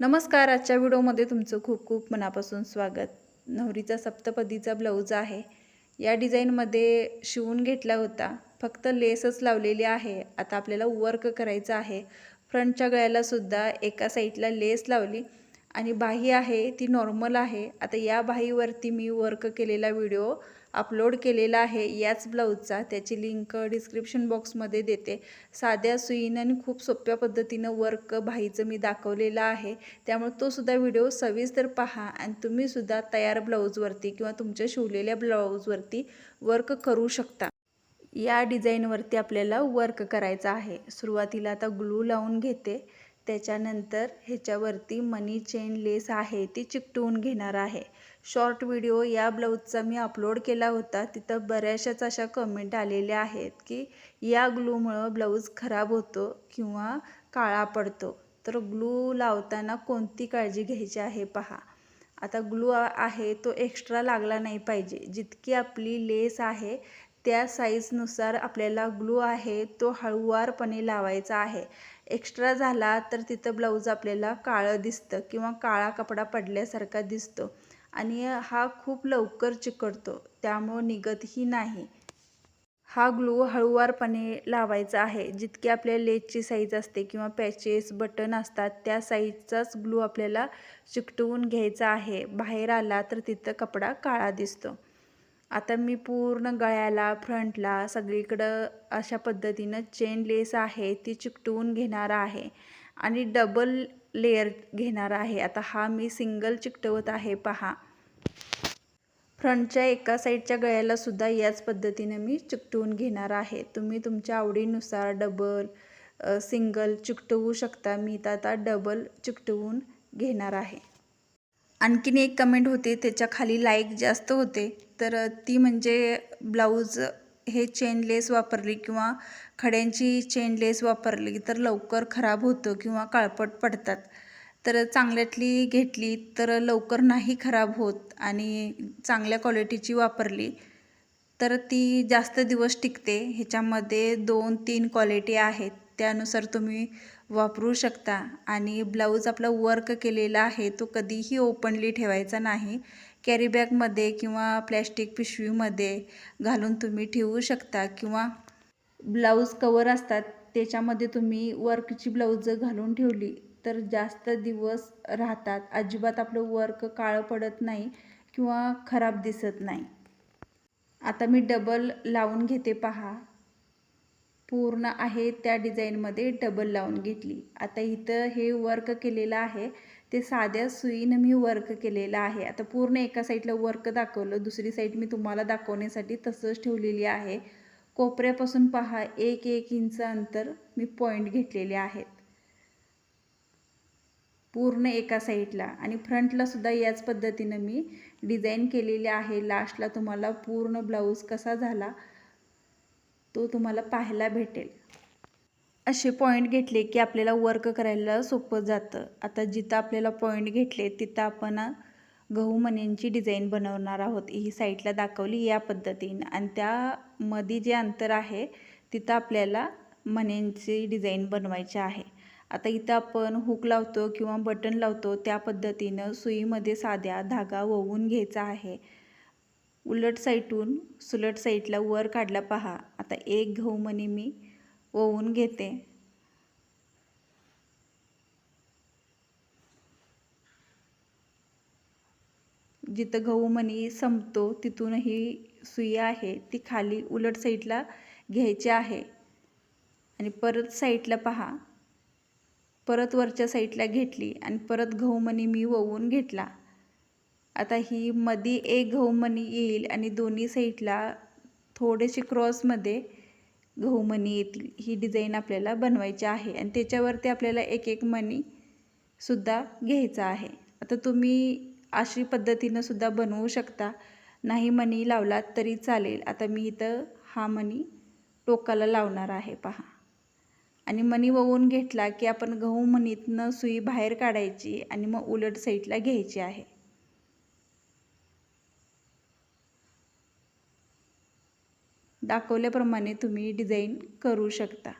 नमस्कार आजच्या व्हिडिओमध्ये तुमचं खूप खूप मनापासून स्वागत. नवरीचा सप्तपदीचा ब्लाऊज आहे. या डिझाईनमध्ये शिवून घेतला होता. फक्त लेसच लावलेली आहे. आता आपल्याला वर्क करायचं आहे. फ्रंटच्या गळ्यालासुद्धा एका साईडला लेस लावली आणि बाही आहे ती नॉर्मल आहे. आता या बाहीवरती मी वर्क केलेला व्हिडिओ अपलोड केलेला आहे. याच ब्लाऊजचा त्याची लिंक डिस्क्रिप्शन बॉक्समध्ये देते. साध्या सुईनं आणि खूप सोप्या पद्धतीनं वर्क भाईचं मी दाखवलेलं आहे. त्यामुळे तो सुद्धा व्हिडिओ सविस्तर पहा आणि तुम्हीसुद्धा तयार ब्लाऊजवरती किंवा तुमच्या शिवलेल्या ब्लाऊजवरती वर्क करू शकता. या डिझाईनवरती आपल्याला वर्क करायचं आहे. सुरुवातीला आता ग्लू लावून घेते. त्याच्यानंतर ह्याच्यावरती मनी चेन लेस आहे ती चिकटवून घेणार आहे. शॉर्ट व्हिडिओ या ब्लाऊजचा मी अपलोड केला होता. तिथं बऱ्याचशाच अशा कमेंट आलेल्या आहेत की या ग्लूमुळं ब्लाऊज खराब होतो किंवा काळा पडतो. तर ग्लू लावताना कोणती काळजी घ्यायची आहे पहा. आता ग्लू आहे तो एक्स्ट्रा लागला नाही पाहिजे. जितकी आपली लेस आहे त्या साईजनुसार आपल्याला ग्लू आहे तो हळूवारपणे लावायचा आहे. एक्स्ट्रा झाला तर तिथं ब्लाऊज आपल्याला काळं दिसतं किंवा काळा कपडा पडल्यासारखा दिसतो आणि हा खूप लवकर चिकटतो त्यामुळं निघतही नाही. हा ग्लू हळूवारपणे लावायचा आहे. जितकी आपल्या लेजची साईज असते किंवा पॅचेस बटन असतात त्या साईजचाच ग्लू आपल्याला चिकटवून घ्यायचा आहे. बाहेर आला तर तिथं कपडा काळा दिसतो. आता मी पूर्ण गळ्याला फ्रंटला सगळीकडं अशा पद्धतीनं चेन लेस आहे ती चिकटवून घेणार आहे आणि डबल लेअर घेणार आहे. आता हा मी सिंगल चिकटवत आहे पहा. फ्रंटच्या एका साईडच्या गळ्याला सुद्धा याच पद्धतीने मी चिकटवून घेणार आहे. तुम्ही तुमच्या आवडीनुसार डबल सिंगल चिकटवू शकता. मी तर आता डबल चिकटवून घेणार आहे. आणखीन एक कमेंट होते त्याच्याखाली लाईक जास्त होते. तर ती म्हणजे ब्लाऊज हे चेन लेस वापरली किंवा खड्यांची चेन लेस वापरली तर लवकर खराब होतं किंवा काळपट पडतात. तर चांगल्यातली घेतली तर लवकर नाही खराब होत आणि चांगल्या क्वालिटीची वापरली तर ती जास्त दिवस टिकते. ह्याच्यामध्ये दोन तीन क्वालिटी आहेत. त्यानुसार तुम्ही वापरू शकता. आणि ब्लाऊज आपला वर्क केलेला आहे तो कधीही ओपनली ठेवायचा नाही. कॅरीबॅगमध्ये किंवा प्लॅस्टिक पिशवीमध्ये घालून तुम्ही ठेवू शकता किंवा ब्लाऊज कवर असतात त्याच्यामध्ये तुम्ही वर्कची ब्लाऊज घालून ठेवली तर जास्त दिवस राहतात. अजिबात आपलं वर्क काळं पडत नाही किंवा खराब दिसत नाही. आता मी डबल लावून घेते पहा. पूर्ण आहे त्या डिझाईनमध्ये डबल लावून घेतली. आता इथं हे वर्क केलेलं आहे. ते साध्या सुईनं मी वर्क केलेलं आहे. आता पूर्ण एका साईडला वर्क दाखवलं दुसरी साईड मी तुम्हाला दाखवण्यासाठी तसंच ठेवलेली आहे. कोपऱ्यापासून पहा एक एक इंच अंतर मी पॉईंट घेतलेले आहेत. पूर्ण एका साईडला आणि फ्रंटला सुद्धा याच पद्धतीनं मी डिझाईन केलेले आहे. लास्टला तुम्हाला पूर्ण ब्लाऊज कसा झाला तो तुम्हाला पाहायला भेटेल. असे पॉईंट घेतले की आपल्याला वर्क करायला सोपं जातं. आता जिथं आपल्याला पॉईंट घेतले तिथं आपण गहू मण्यांची डिझाईन बनवणार आहोत. ही साईडला दाखवली या पद्धतीनं. आणि त्यामध्ये जे अंतर आहे तिथं आपल्याला मण्यांची डिझाईन बनवायची आहे. आता इथं आपण हुक लावतो किंवा बटन लावतो त्या पद्धतीनं सुईमध्ये साध्या धागा ववून घ्यायचा आहे. उलट साईटून सुलट साईडला वर काढला पहा. आता एक घेऊ म्हणे मी ओवून घेते. जिथं गहू मणी संपतो तिथून ही सुई आहे ती खाली उलट साईडला घ्यायची आहे. आणि परत साईडला पहा. परत वरच्या साईडला घेतली आणि परत गहू मणी मी ओवून घेतला. आता ही मधी एक गहू मणी येईल आणि दोन्ही साईडला थोडेसे क्रॉसमध्ये गहू मणी येतील. ही डिझाईन आपल्याला बनवायची आहे. आणि त्याच्यावरती आपल्याला एक एक मणीसुद्धा घ्यायचा आहे. आता तुम्ही अशी पद्धतीनं सुद्धा बनवू शकता. नाही मणी लावलात तरी चालेल. आता मी इथं हा मणी टोकाला लावणार आहे पहा. आणि मणी वळून घेतला की आपण गहू मणीतनं सुई बाहेर काढायची आणि मग उलट साईडला घ्यायची आहे. दाखवल्याप्रमाणे तुम्ही डिझाईन करू शकता.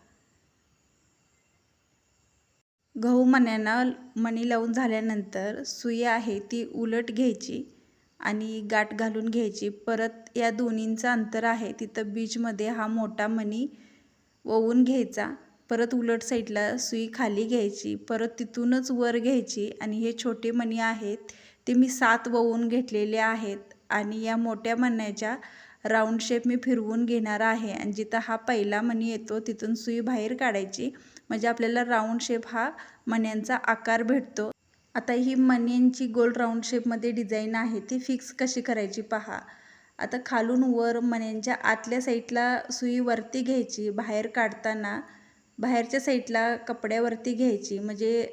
गहू मण्यांना मणी लावून झाल्यानंतर सुई आहे ती उलट घ्यायची आणि गाठ घालून घ्यायची. परत या दोन्हींचं अंतर आहे तिथं बीचमध्ये हा मोठा मणी ओवून घ्यायचा. परत उलट साईडला सुई खाली घ्यायची परत तिथूनच वर घ्यायची आणि हे छोटे मणी आहेत ते मी सात ववून घेतलेले आहेत आणि या मोठ्या मण्याच्या राऊंड शेप मी फिरवून घेणार आहे. आणि जिथं हा पहिला मणी येतो तिथून सुई बाहेर काढायची. म्हणजे आपल्याला राऊंड शेप हा मण्यांचा आकार भेटतो. आता ही मण्यांची गोल राऊंड शेपमध्ये डिझाईन आहे. ती फिक्स कशी करायची पहा. आता खालून वर मण्यांच्या आतल्या साईडला सुई वरती घ्यायची बाहेर काढताना. बाहेरच्या साईडला कपड्यावरती घ्यायची. म्हणजे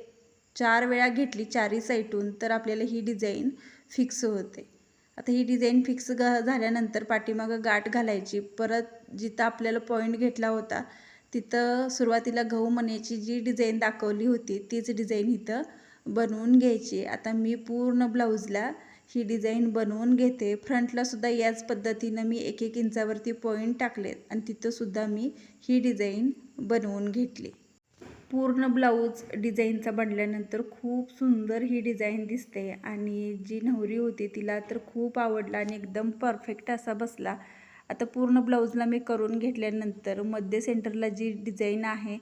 चार वेळा घेतली चारही साईटून तर आपल्याला ही डिझाईन फिक्स होते. आता ही डिझाईन फिक्स ग झाल्यानंतर पाठीमागं गाठ घालायची. परत जिथं आपल्याला पॉईंट घेतला होता तिथं सुरुवातीला गहू मण्याची जी डिझाईन दाखवली होती तीच डिझाईन इथं बनवून घ्यायची. आता मी पूर्ण ब्लाऊजला ही डिझाईन बनवून घेते. फ्रंटलासुद्धा याच पद्धतीनं मी एक एक इंचावरती पॉईंट टाकलेत आणि तिथंसुद्धा मी ही डिझाईन बनवून घेतली. पूर्ण ब्लाऊज डिझाईनचा बनल्यानंतर खूप सुंदर ही डिझाईन दिसते आणि जी नवरी होती तिला तर खूप आवडला आणि एकदम परफेक्ट असा बसला. आता पूर्ण ब्लाऊजला मी करून घेतल्यानंतर मध्य सेंटरला जी डिझाईन आहे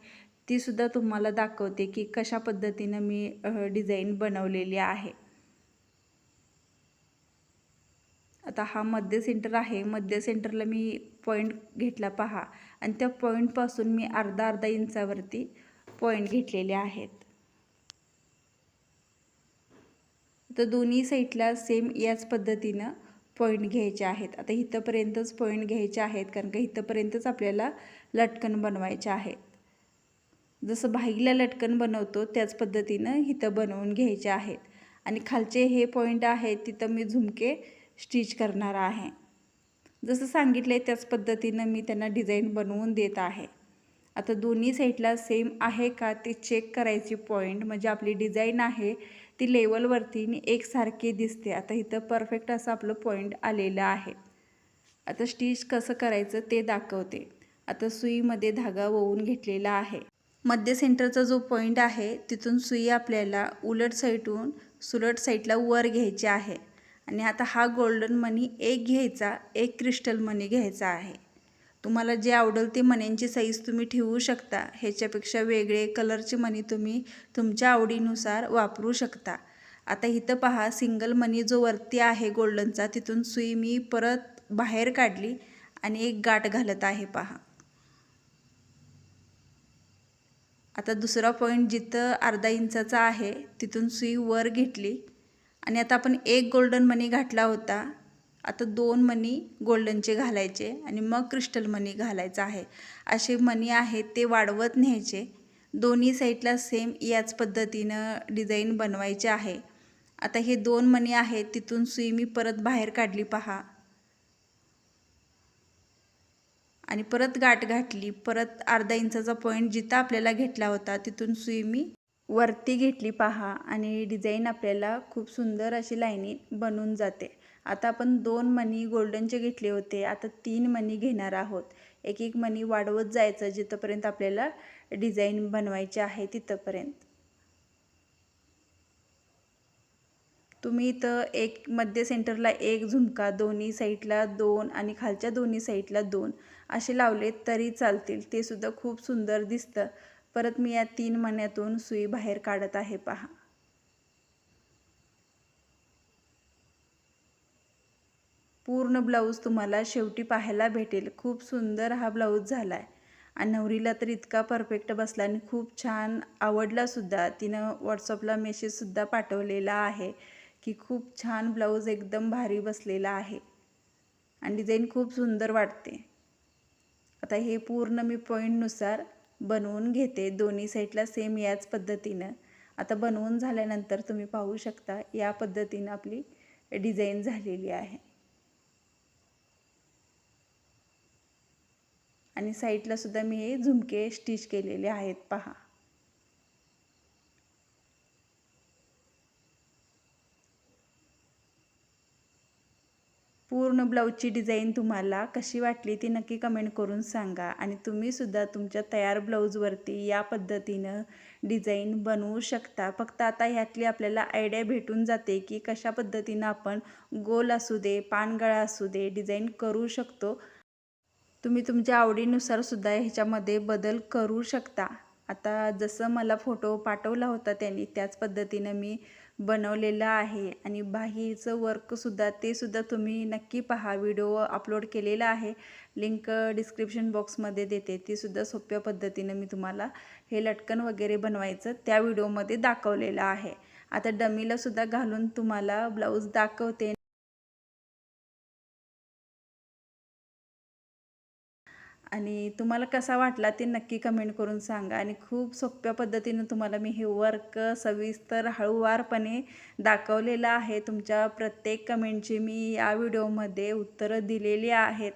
तीसुद्धा तुम्हाला दाखवते की कशा पद्धतीनं मी डिझाईन बनवलेली आहे. आता हा मध्य सेंटर आहे. मध्य सेंटरला मी पॉईंट घेतला पहा. आणि त्या पॉईंटपासून मी अर्धा अर्धा इंचावरती पॉईंट घेतलेले आहेत. तर दोन्ही साईडला सेम याच पद्धतीनं पॉईंट घ्यायचे आहेत. आता इथंपर्यंतच पॉईंट घ्यायचे आहेत कारण का इथंपर्यंतच आपल्याला लटकन बनवायचे आहेत. जसं भाईला लटकन बनवतो त्याच पद्धतीनं इथं बनवून घ्यायचे आहेत. आणि खालचे हे पॉईंट आहेत तिथं मी झुमके स्टिच करणार आहे. जसं सांगितलं आहे त्याच पद्धतीनं मी त्यांना डिझाईन बनवून देत आहे. आता दोन्ही साईडला सेम आहे का ते चेक करायची पॉईंट म्हणजे आपली डिझाईन आहे ती लेवलवरती एकसारखी दिसते. आता इथं परफेक्ट असं आपलं पॉईंट आलेलं आहे. आता स्टिच कसं करायचं ते दाखवते. आता सुईमध्ये धागा वळून घेतलेला आहे. मध्य सेंटरचा जो पॉईंट आहे तिथून सुई आपल्याला उलट साईडून सुलट साईडला वर घ्यायची आहे. आणि आता हा गोल्डन मनी एक घ्यायचा एक क्रिस्टल मनी घ्यायचा आहे. तुम्हाला जे आवडेल ते मण्यांची साईज तुम्ही ठेवू शकता. ह्याच्यापेक्षा वेगळे कलरचे मणी तुम्ही तुमच्या आवडीनुसार वापरू शकता. आता इथं पहा सिंगल मनी जो वरती आहे गोल्डनचा तिथून सुई मी परत बाहेर काढली आणि एक गाठ घालत आहे पहा. आता दुसरा पॉईंट जिथं अर्धा इंचाचा आहे तिथून सुई वर घेतली. आणि आता आपण एक गोल्डन मनी घातला होता. आता दोन मनी गोल्डनचे घालायचे आणि मग क्रिस्टल मनी घालायचं आहे. असे मनी आहेत ते वाढवत न्यायचे. दोन्ही साईडला सेम याच पद्धतीनं डिझाईन बनवायचे आहे. आता हे दोन मनी आहेत तिथून सुई मी परत बाहेर काढली पहा. आणि परत गाठ घातली परत अर्धा इंचाचा पॉईंट जिथं आपल्याला घेतला होता तिथून सुई मी वरती घेतली पहा. आणि डिझाईन आपल्याला खूप सुंदर अशी लाईनी बनून जाते. आता आपण दोन मनी गोल्डनचे घेतले होते. आता तीन मनी घेणार आहोत. एक एक मनी वाढवत जायचं जिथंपर्यंत आपल्याला डिझाईन बनवायचे आहे तिथंपर्यंत. तुम्ही इथं एक मध्य सेंटरला एक झुमका दोन्ही साईडला दोन आणि खालच्या दोन्ही साईडला दोन असे लावले तरी चालतील. ते सुद्धा खूप सुंदर दिसतं. परत मी या तीन मण्यातून सुई बाहेर काढत आहे पहा. पूर्ण ब्लाऊज तुम्हाला शेवटी पाहायला भेटेल. खूप सुंदर हा ब्लाऊज झाला आहे आणि नवरीला तर इतका परफेक्ट बसला आणि खूप छान आवडलासुद्धा तिनं व्हॉट्सअपला मेसेजसुद्धा पाठवलेला आहे की खूप छान ब्लाऊज एकदम भारी बसलेला आहे. आणि डिझाईन खूप सुंदर वाटते. आता हे पूर्ण मी पॉईंटनुसार बनवून घेते. दोन्ही साईडला सेम याच पद्धतीनं. आता बनवून झाल्यानंतर तुम्ही पाहू शकता या पद्धतीनं आपली डिझाईन झालेली आहे. आणि साईडला सुद्धा मी हे झुमके स्टिच केलेले आहेत पहा. पूर्ण ब्लाऊजची डिझाईन तुम्हाला कशी वाटली ती नक्की कमेंट करून सांगा आणि तुम्हीसुद्धा तुमच्या तयार ब्लाऊजवरती या पद्धतीनं डिझाईन बनवू शकता. फक्त आता ह्यातली आपल्याला आयडिया भेटून जाते की कशा पद्धतीनं आपण गोल असू दे पानगळा असू दे डिझाईन करू शकतो. तुम्ही तुमच्या आवडीनुसार सुद्धा ह्याच्यामध्ये बदल करू शकता. आता जसं मला फोटो पाठवला होता त्यांनी त्याच पद्धतीनं मी बनवलेलं आहे. आणि बाहीचं वर्कसुद्धा ते सुद्धा तुम्ही नक्की पहा. व्हिडिओ अपलोड केलेला आहे. लिंक डिस्क्रिप्शन बॉक्समध्ये देते. ती सुद्धा सोप्या पद्धतीनं मी तुम्हाला हे लटकन वगैरे बनवायचं त्या व्हिडिओमध्ये दाखवलेलं आहे. आता डमीला सुद्धा घालून तुम्हाला ब्लाऊज दाखवते. आणि तुम्हाला कसा वाटला ते नक्की कमेंट करून सांगा. आणि खूप सोप्या पद्धतीनं तुम्हाला मी हे वर्क सविस्तर हळूवारपणे दाखवलेलं आहे. तुमच्या प्रत्येक कमेंटची मी या व्हिडिओमध्ये उत्तरं दिलेली आहेत.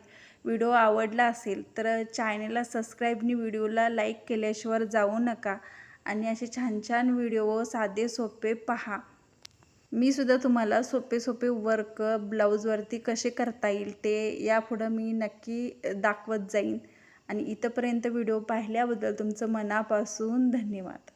व्हिडिओ आवडला असेल तर चॅनलला सबस्क्राईबनी व्हिडिओला लाईक केल्याशिवाय जाऊ नका. आणि असे छान छान व्हिडिओ साधे सोपे पहा. मी सुद्धा तुम्हाला सोपे सोपे वर्क ब्लाऊजवरती कसे करता येईल ते यापुढं मी नक्की दाखवत जाईन. आणि इथंपर्यंत व्हिडिओ पाहिल्याबद्दल तुमचं मनापासून धन्यवाद.